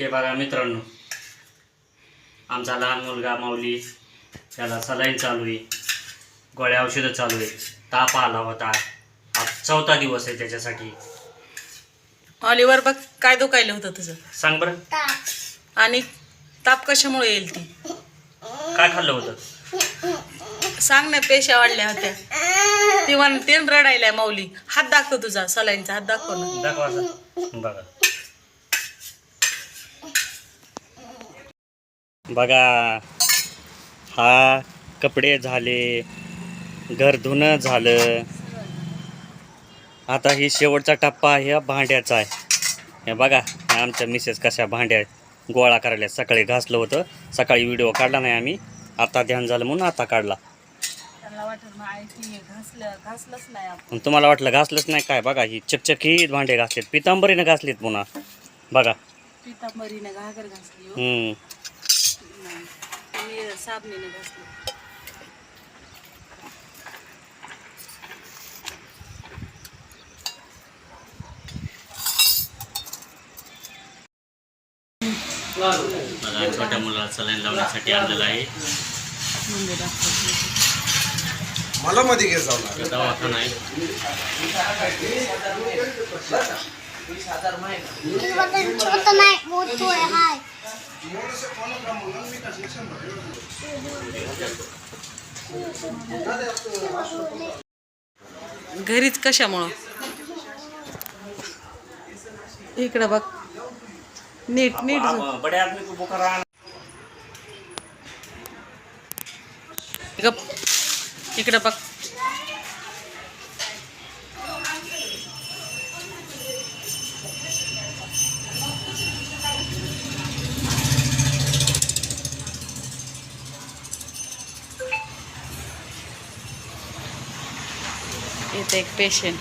हे बघा मित्रांनो. आमचा लहान मुलगा माऊली त्याला सलाईन चालू आहे. गोळ्या औषधं चालू आहे ताप आला होता. आज चौथा दिवस आहे त्याच्यासाठी. ऑलिव्हर बघ काय दुखायलं होतं तुझं. सांग बरं. आणि ताप कशामुळे येईल ती? काय खाल्लं होतं? सांग ना पेशा वाढल्या होत्या. ती म्हण तीन रडायल्या माऊली. हात दाखव तुझा सलाईनचा हात दाखव ना. दाखवा. बघा. बघा हा कपडे झाले घर धुणं झालं. आता ही शेवटचा टप्पा ह्या भांड्याचा आहे. हे बघा आमच्या मिसेस कशा भांड्या गोळा करायला सकाळी घासलं होतं सकाळी व्हिडिओ काढला नाही आम्ही. आता ध्यान झालं म्हणून आता काढला. तुम्हाला वाटलं घासलंच नाही काय? बघा ही चकचकीत भांडे घासलेत. पितांबरीनं घासलीत पुन्हा. बघा. पितांबरीने घागर घासली हो. तुम्ही साबणीने घासली छोट्या मुलाला सलाईन लावण्यासाठी आणलेलं आहे दाखव मला मध्ये घे जाऊ लागलं. दवाखाना आहे छोटा नाही मोठो आहे हाय घरीच कशामुळं? इकडं बघ. नीट नीट झो- बड़े आदमी को बुखार आना इकडं बघ. it takes fishing.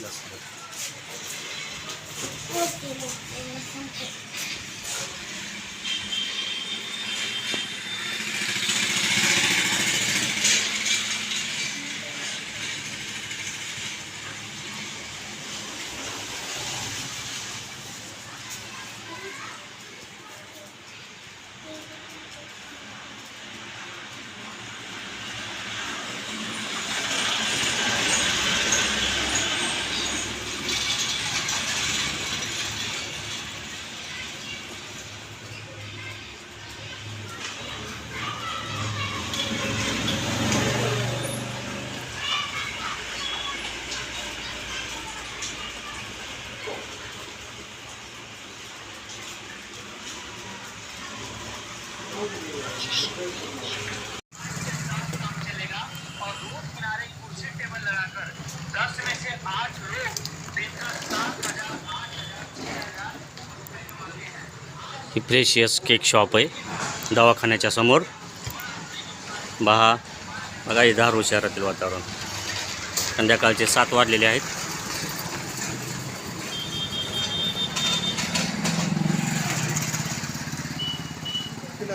気がする。ही फ्रेशियस cake shop आहे दवाखान्याच्या समोर. बहा बघा हे धारूर शहरातील वातावरण. संध्याकाळचे सात वाजलेले आहेत.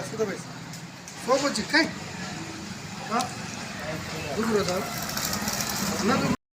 सुद्धा सोबतची काय हा? दुसरं जाऊ. ना दुसरं.